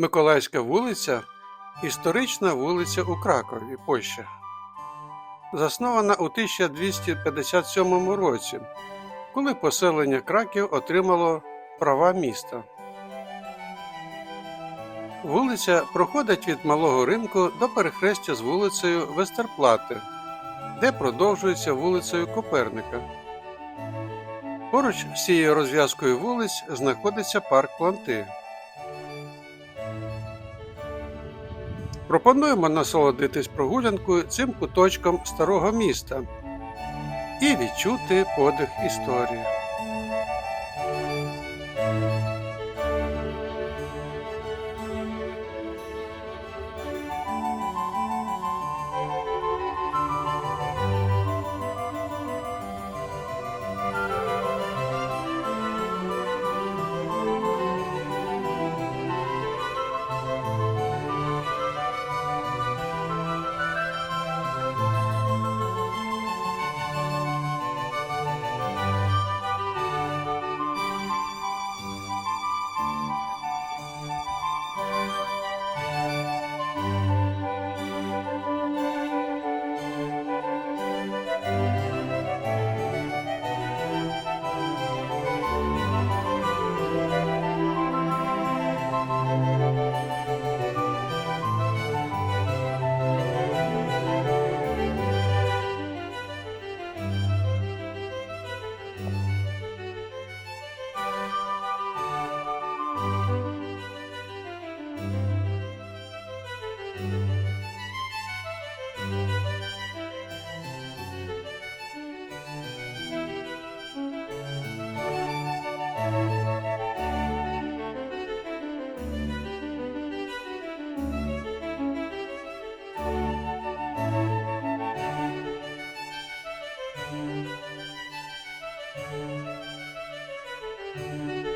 Миколаївська вулиця історична вулиця у Кракові, Польща. Заснована у 1257 році, коли поселення Краків отримало права міста. Вулиця проходить від малого ринку до перехрестя з вулицею Вестерплати, де продовжується вулицею Коперника. Поруч з цією розв'язкою вулиць знаходиться парк Планти. Пропонуємо насолодитись прогулянкою цим куточком старого міста і відчути подих історії. Música